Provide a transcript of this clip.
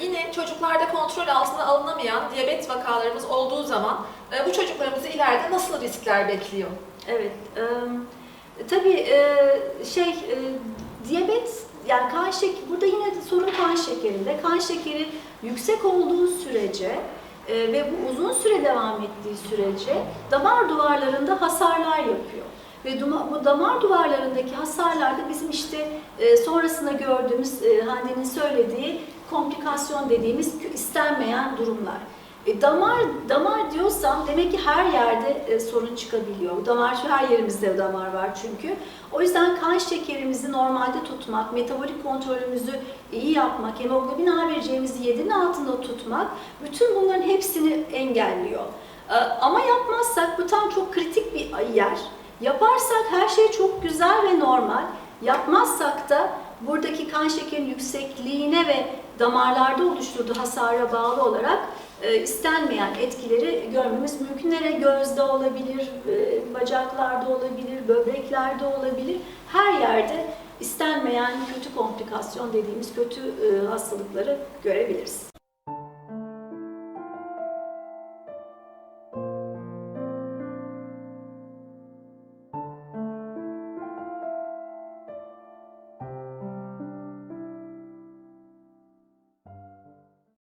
yine çocuklarda kontrol altına alınamayan diyabet vakalarımız olduğu zaman e, bu çocuklarımızı ileride nasıl riskler bekliyor? Evet. E, tabii e, şey e, diyabet yani kan şekeri burada yine sorun kan şekerinde. Kan şekeri yüksek olduğu sürece e, ve bu uzun süre devam ettiği sürece damar duvarlarında hasarlar yapıyor. Ve bu damar duvarlarındaki hasarlarda bizim işte e, sonrasında gördüğümüz e, Hande'nin söylediği komplikasyon dediğimiz istenmeyen durumlar. E, damar damar diyorsam demek ki her yerde e, sorun çıkabiliyor. Damar her yerimizde damar var çünkü. O yüzden kan şekerimizi normalde tutmak, metabolik kontrolümüzü iyi yapmak, hemoglobin A vereceğimizi 7'nin altında tutmak bütün bunların hepsini engelliyor. E, ama yapmazsak bu tam çok kritik bir yer. Yaparsak her şey çok güzel ve normal. Yapmazsak da buradaki kan şekerinin yüksekliğine ve damarlarda oluşturduğu hasara bağlı olarak e, istenmeyen etkileri görmemiz mümkün. Nere gözde olabilir, e, bacaklarda olabilir, böbreklerde olabilir. Her yerde istenmeyen kötü komplikasyon dediğimiz kötü e, hastalıkları görebiliriz.